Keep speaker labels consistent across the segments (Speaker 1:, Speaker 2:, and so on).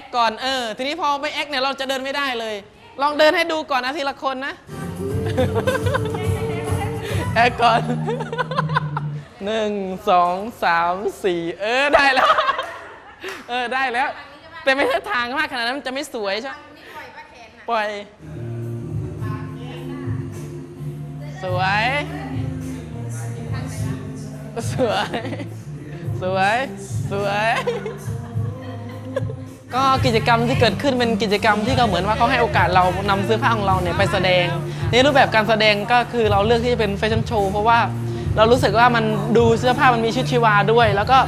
Speaker 1: คก่อนเออทีนี้พอไม่แอคเนี่ยเราจะเดินไม่ได้เลย ลองเดินให้ดูก่อนนะทีละคนนะแอคก่อนหนึ่งสองสามสี่เออได้แล้ว เออได้แล้ว แต่ไม่ใช่ทางมากขนาดนั้นมันจะไม่สวยใช่ไหมปล่อย สวย สวย สวย สวย ก็กิจกรรมที่เกิดขึ้นเป็นกิจกรรมที่เขาเหมือนว่าเขาให้โอกาสเรานำเสื้อผ้าของเราเนี่ยไปแสดง ในรูปแบบการแสดงก็คือเราเลือกที่จะเป็นแฟชั่นโชว์เพราะว่าเรารู้สึกว่ามันดูเสื้อผ้ามันมีชุดชีวาด้วย แล้วก็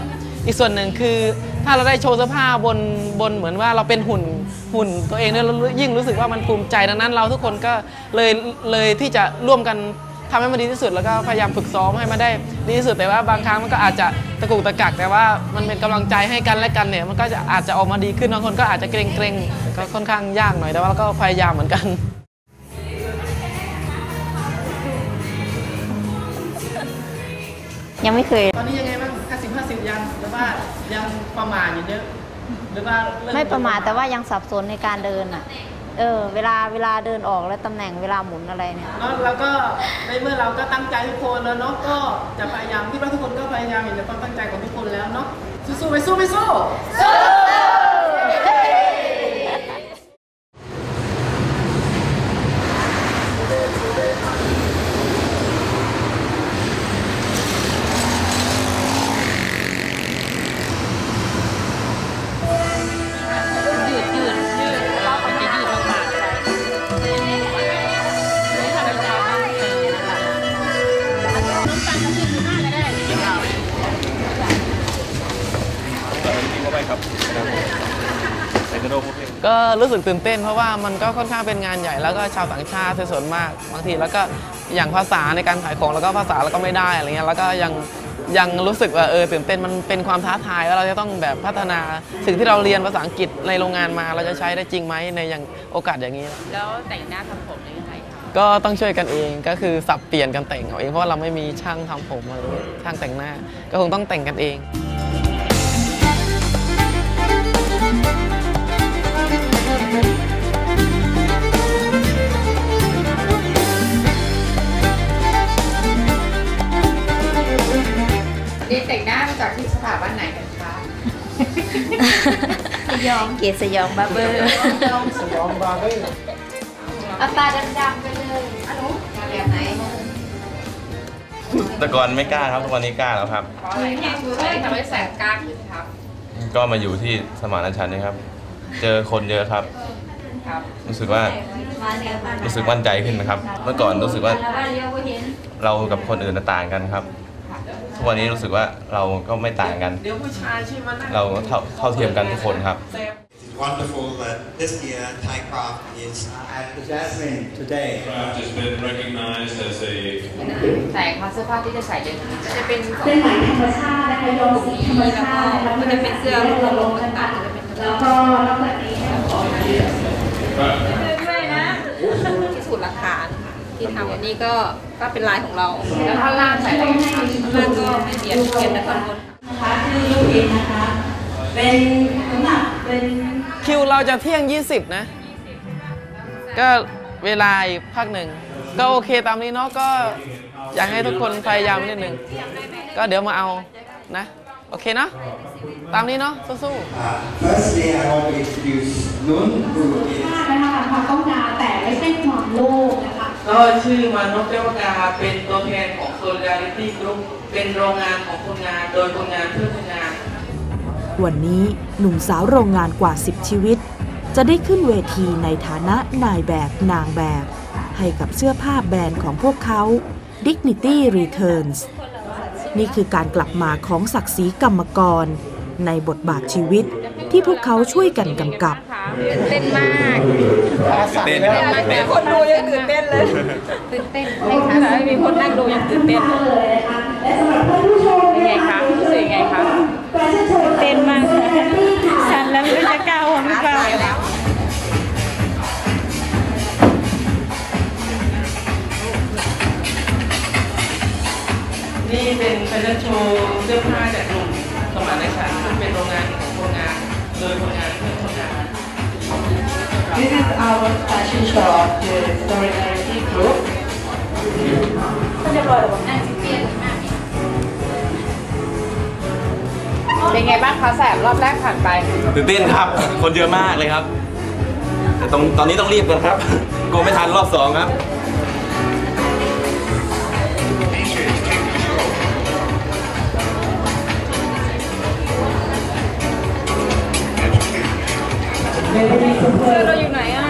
Speaker 1: อีกส่วนหนึ่งคือ ถ้าเราได้โชว์เสื้อผ้าบนบนเหมือนว่าเราเป็นหุ่นหุ่นตัวเองเนี่ยยิ่งรู้สึกว่ามันภูมิใจดังนั้นเราทุกคนก็เลยเลยที่จะร่วมกัน ทำให้มันดีที่สุดแล้วก็พยายามฝึกซ้อมให้มันได้ดีที่สุดแต่ว่าบางครั้งมันก็อาจจะตะกุกตะกักแต่ว่ามันเป็นกำลังใจให้กันและกันเนี่ยมันก็จะอาจจะออกมาดีขึ้นบางคนก็อาจจะเกรงเกรงๆก็ค่อนข้างยากหน่อยแต่ว่าเราก็พยายามเหมือนกัน
Speaker 2: ยังไม่เคย
Speaker 1: ตอนนี้ยังไงบ้างห้าสิบห้าสิบยัง หรือว่ายังประมาทอยู่เยอะ หรือว่าเริ่
Speaker 2: ไม่ประมาทแต่ว่ายังสับสนในการเดินอะ เออเวลาเวลาเดินออกแล้วตำแหน่งเวลาหมุนอะไรเนี่ย
Speaker 1: เนาะแล้วก็ในเมื่อเราก็ตั้งใจทุกคนแล้วเนาะก็จะพยายามที่ว่าทุกคนก็พยายามเห็นในความตั้งใจของทุกคนแล้วเนาะสู้ๆไปสู้ไปสู้
Speaker 3: สู้ กนี้ก็รู้
Speaker 1: สึกตื่นเต้นเพราะว่ามันก็ค่อนข้างเป็นงานใหญ่แล้วก็ชาวต่างชาติส่วนมากบางที แล้วก็อย่างภาษาในการขายของแล้วก็ภาษาเราก็ไม่ได้อะไรเงี้ยแล้วก็ยังยังรู้สึกว่าเออตื่นเต้นมันเป็นความท้าทายว่าเราจะต้องแบบพัฒนาสิ่งที่เราเรียนภาษาอังกฤษในโรงงานมาเราจะใช้ได้จริงไหมในอย่างโอกาสอย่างนี้
Speaker 3: แล้วแต่งหน้าทำผมยังไงคะ
Speaker 1: ก็ต้องช่วยกันเองก็คือสับเปลี่ยนกันแต่งเอาเองเพราะว่าเราไม่มีช่างทำผมอะไรเงี้ยช่างแต่งหน้า ก็คงต้องแต่งกันเอ
Speaker 2: ง เกศสยองบาร์เบอร์
Speaker 1: สยองบาร์เบอร์
Speaker 2: เอาตาดำๆไปเลยอันนู้แบบไหน
Speaker 4: แต่ก่อนไม่กล้าครับทุกวันนี้กล้าแล้วครับ
Speaker 3: เพราะอะไรคะอะไรทำให้แสบกล้าขึ้นครับ
Speaker 4: ก็มาอยู่ที่สมานฉันท์นี่ครับ เจอคนเยอะครับ
Speaker 3: ครับ
Speaker 4: รู้สึกว่ารู้สึกมั่นใจขึ้นนะครับ เมื่อก่อนรู้สึกว่าเรากับคนอื่นน่ะต่างกันครับ ทุกวันนี้รู้สึกว่าเราก็ไม่ต่างกัน
Speaker 1: เดี๋ยวผู้ชายใช่ไหมนะ
Speaker 4: เราเท่าเท่าเทียมกันทุกคนครับ
Speaker 5: It's wonderful that this year Thai craft is at the Jasmine today.
Speaker 6: Craft has been recognized as a
Speaker 3: แต่คาเสื้อผ้าที่จะใส่เดือนนี้จะเป็นของ
Speaker 7: เป็นไหมธรรมชาตินะคะย้อมสีธรรมชาตินะคะ
Speaker 3: มันจะเป็นเสื้อ
Speaker 7: ที่
Speaker 3: ล
Speaker 7: เรา
Speaker 3: ง
Speaker 7: ล
Speaker 3: ล
Speaker 7: ง
Speaker 3: ง
Speaker 7: กัน
Speaker 3: ต่างๆจะเป็น
Speaker 7: แล้วก็นอกจากนี้เนี่ยขอ
Speaker 3: ด้วยนะที่สูตรราคานะคะที่ทำวันนี้ก็ก็เป็นลายของเราแล้วท่านล่างใส่อะไรคะท่านล่างก็ไม่เปลี่ยนเปลี่ยนแต่ท่อนบน
Speaker 7: นะคะชื่อลูกเองนะคะเป็นน้ำหนัก เป็น
Speaker 1: คิวเราจะเที่ยง 20 นะ ก็เวลาอีกพักหนึ่ง ก็โอเคตามนี้เนาะก็อยากให้ทุกคนพยายามนิดหนึ่ง ก็เดี๋ยวมาเอานะ โอเคเนาะตามนี้เนาะสู้ๆ
Speaker 5: Uh, firstly, I want to introduce Nun, who is
Speaker 7: นะคะความต้องการแต่ไม่ใช่ความโลภนะคะ
Speaker 1: ก็ชื่อมานพเทวกาเป็นตัวแทนของ Solidarity Group เป็นโรงงานของคนงานโดยคนงานเพื่อคนงาน
Speaker 8: วันนี้หนุ่มสาวโรงงานกว่า 10 ชีวิต จะได้ขึ้นเวทีในฐานะนายแบบนางแบบ ให้กับเสื้อผ้าแบรนด์ของพวกเขา Dignity Returns นี่คือการกลับมาของศักดิ์ศรีกรรมกร ในบทบาทชีวิตที่พวกเขาช่วยกันกำกับ
Speaker 3: ตื่นเต้นมาก
Speaker 4: เต้น
Speaker 3: มีคนดูยังตื่นเต้นเลยตื่นเต้นไม่ค่ะมีคนนั่งดูยังตื่นเต้น
Speaker 7: เลย
Speaker 3: เป็น
Speaker 7: แฟชั่นโชว์
Speaker 2: เสื้
Speaker 1: อผ้าจากกลุ่มสมานฉันท์ซึ่งเป็นโรงงานของคนงานโดยคนงานเพื่อ
Speaker 7: This is our fashion show of the Solidarity Group.
Speaker 3: เป็นไงบ้างคะแสบรอบแรกผ่านไป
Speaker 4: ตื่นเต้นครับ คนเยอะมากเลยครับ แต่ตรงตอนนี้ต้องรีบกันครับ กลัวไม่ทันรอบสองครับ
Speaker 3: เราอยู่ไหนอะ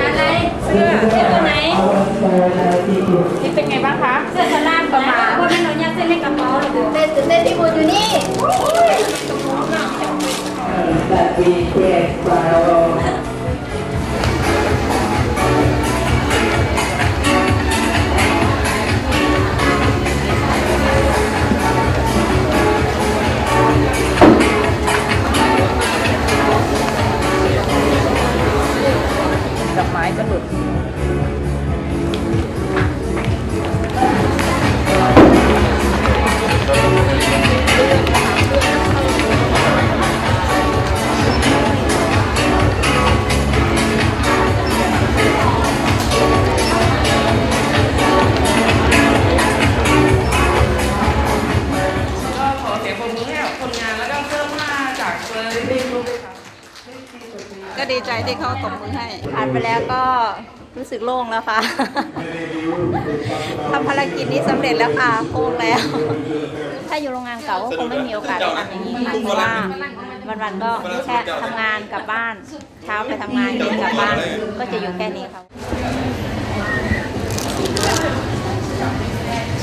Speaker 3: อะไรเสื้อเสื้อตัวไหนนี่เป็นไงบ้างคะ กเซ
Speaker 1: อร์รีรูปด้วยค่ะ
Speaker 3: ก็ดีใจที่เขาตบมือให้
Speaker 2: ผ่านไปแล้วก็รู้สึกโล่งแล้วค่ะ ทำภารกิจนี้สำเร็จแล้วค่ะโล่งแล้ว ถ้าอยู่โรงงานเก่าก็คงไม่มีโอกาสได้ทำอย่างนี้ค่ะเพราะว่าวันๆก็แค่ทำงานกลับบ้าน เช้าไปทำงานเย็นกลับบ้านก็จะอยู่แค่นี้ค่ะ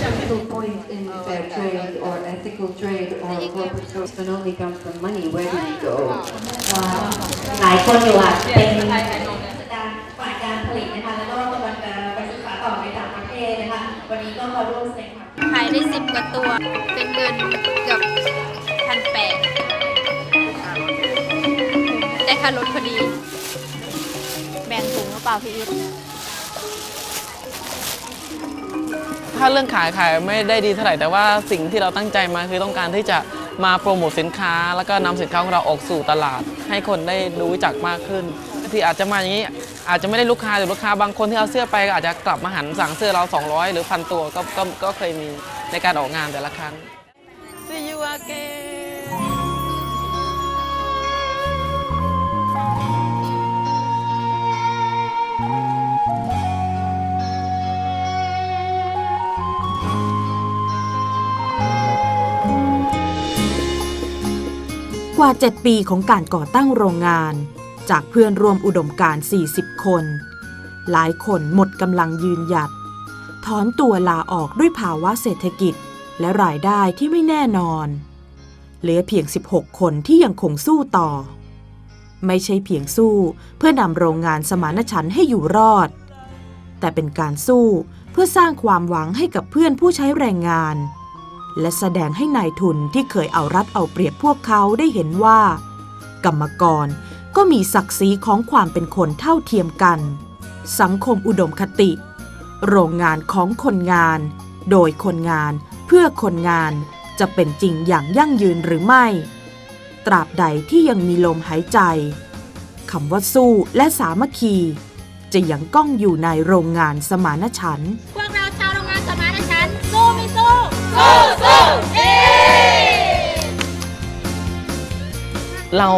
Speaker 7: Ethical points in fair trade or ethical trade or corporate growth can only come from money. Where do we go?
Speaker 9: หลายคนอยู่อะเป็น
Speaker 3: ไทยไทยนม
Speaker 9: การฝ่ายการผลิตนะคะแล้วก็กำลังจะไปศึกษาต่อในต่างประเทศนะคะวันนี้ก็มาร่วมแสดงความ
Speaker 3: ขายได้สิบกว่าตัว เป็นเงินเกือบพันแปดได้ค่ารถพอดี
Speaker 2: แบ่งถุงหรือเปล่าพี่อิท
Speaker 1: ถ้าเรื่องขายขายไม่ได้ดีเท่าไหร่แต่ว่าสิ่งที่เราตั้งใจมาคือต้องการที่จะมาโปรโมทสินค้า แล้วก็นำสินค้าของเราออกสู่ตลาด ให้คนได้รู้จักมากขึ้นที่อาจจะมาอย่างนี้อาจจะไม่ได้ลูกค้าหรือลูกค้าบางคนที่เอาเสื้อไปก็อาจจะกลับมาหันสั่งเสื้อเรา 200 หรือพันตัวก็ก็ก็เคยมีในการออกงานแต่ละครั้ง See you again
Speaker 8: กว่า 7 ปีของการก่อตั้งโรงงาน จากเพื่อนรวมอุดมการ 40 คน หลายคนหมดกำลังยืนหยัด ถอนตัวลาออกด้วยภาวะเศรษฐกิจและรายได้ที่ไม่แน่นอน เหลือเพียง 16 คนที่ยังคงสู้ต่อ ไม่ใช่เพียงสู้เพื่อนำโรงงานสมานฉันท์ให้อยู่รอด แต่เป็นการสู้เพื่อสร้างความหวังให้กับเพื่อนผู้ใช้แรงงาน และแสดงให้นายทุนที่เคยเอารัดเอาเปรียบพวกเขาได้เห็นว่า กรรมกรก็มีศักดิ์ศรีของความเป็นคนเท่าเทียมกัน สังคมอุดมคติ โรงงานของคนงาน โดยคนงานเพื่อคนงานจะเป็นจริงอย่างยั่งยืนหรือไม่ ตราบใดที่ยังมีลมหายใจคำว่าสู้และสามัคคี จะยังก้องอยู่ในโรงงานสมานฉันท์
Speaker 3: สู้สู้เย้
Speaker 1: เรา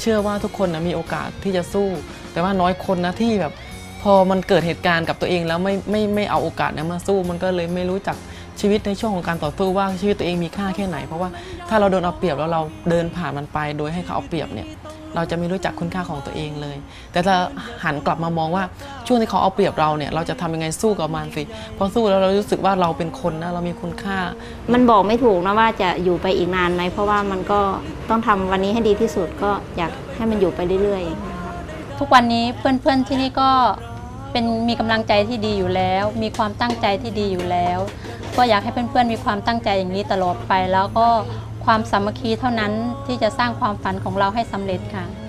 Speaker 1: เชื่อว่าทุกคนนะมีโอกาสที่จะสู้ แต่ว่าน้อยคนนะที่แบบพอมันเกิดเหตุการณ์กับตัวเองแล้วไม่ไม่ไม่เอาโอกาสนั้นมาสู้มันก็เลยไม่รู้จัก ชีวิตในช่วงของการต่อสู้ว่าชีวิตตัวเองมีค่าแค่ไหน เพราะว่าถ้าเราโดนเอาเปรียบแล้วเราเดินผ่านมันไป โดยให้เขาเอาเปรียบเนี่ยเราจะไม่รู้จักคุณค่าของตัวเองเลย แต่ถ้าหันกลับมามองว่าช่วงที่เขาเอาเปรียบเราเนี่ย เราจะทำยังไงสู้กับมันสิ พอสู้แล้วเรารู้สึกว่าเราเป็นคนนะ เรามีคุณค่า
Speaker 2: มันบอกไม่ถูกนะว่าจะอยู่ไปอีกนานไหม เพราะว่ามันก็ต้องทำวันนี้ให้ดีที่สุดก็อยากให้มันอยู่ไปเรื่อยๆ
Speaker 10: ทุกวันนี้เพื่อนๆที่นี่ก็ เป็นมีกำลังใจที่ดีอยู่แล้ว มีความตั้งใจที่ดีอยู่แล้ว ก็อยากให้เพื่อนๆ มีความตั้งใจอย่างนี้ตลอดไป แล้วก็ความสามัคคีเท่านั้นที่จะสร้างความฝันของเราให้สำเร็จค่ะ